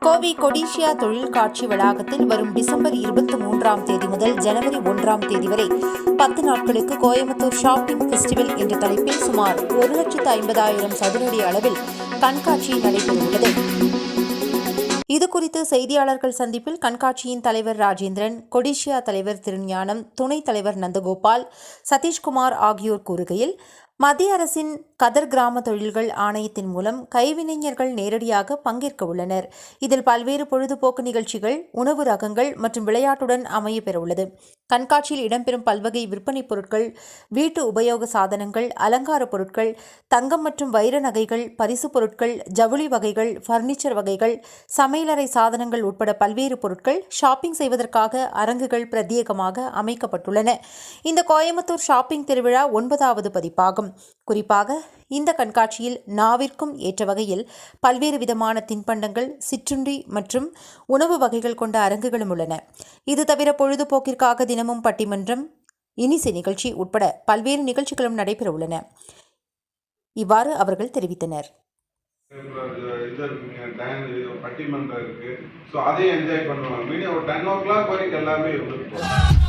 கோவை கொடிஷியா தொழில் காட்சி வளாகத்தில் வரும் டிசம்பர் இருபத்தி மூன்றாம் தேதி முதல் ஜனவரி ஒன்றாம் தேதி வரை பத்து நாட்களுக்கு கோயம்புத்தூர் ஷாப்பிங் ஃபெஸ்டிவல் என்ற தலைப்பில் சுமார் ஒரு லட்சத்து ஐம்பதாயிரம் சதுரடி அளவில் கண்காட்சி நடைபெறவுள்ளது. இதுகுறித்து செய்தியாளர்கள் சந்திப்பில் கண்காட்சியின் தலைவர் ராஜேந்திரன் கொடிஷியா தலைவர் திருஞானம் துணைத் தலைவர் நந்தகோபால் சதீஷ்குமார் ஆகியோர் கூறுகையில் மத்திய அரசின் கதர் கிராம தொழில்கள் ஆணையத்தின் மூலம் கைவினைஞர்கள் நேரடியாக பங்கேற்க உள்ளனர். இதில் பல்வேறு பொழுதுபோக்கு நிகழ்ச்சிகள் உணவு ரகங்கள் மற்றும் விளையாட்டுடன் அமைய பெறவுள்ளது கண்காட்சியில் இடம்பெறும் பல்வகை விற்பனைப் பொருட்கள் வீட்டு உபயோக சாதனங்கள் அலங்கார பொருட்கள் தங்கம் மற்றும் வைர நகைகள் பரிசு பொருட்கள் ஜவுளி வகைகள் ஃபர்னிச்சர் வகைகள் சமையலறை சாதனங்கள் உட்பட பல்வேறு பொருட்கள் ஷாப்பிங் செய்வதற்காக அரங்குகள் பிரத்யேகமாக அமைக்கப்பட்டுள்ளன. இந்த கோயம்புத்தூர் ஷாப்பிங் திருவிழா ஒன்பதாவது பதிப்பாகும். குறிப்பாக இந்த கண்காட்சியில் நாவிற்கும் ஏற்ற வகையில் பல்வேறு விதமான தின்பண்டங்கள் சிற்றுண்டி மற்றும் உணவு வகைகள் கொண்ட அரங்குகளும் உள்ளன. இது தவிர பொழுதுபோக்கிற்காக தினமும் பட்டிமன்றம் இனிசை நிகழ்ச்சி உட்பட பல்வேறு நிகழ்ச்சிகளும் நடைபெற உள்ளன. இவ்வாறு அவர்கள் தெரிவித்தனர். பட்டிமன்றம் இருக்கு. ஸோ அதையும் என்ஜாய் பண்ணுவாங்க. மீடியம் ஒரு டென் ஓ கிளாக் வரைக்கும் எல்லாமே இருந்துட்டு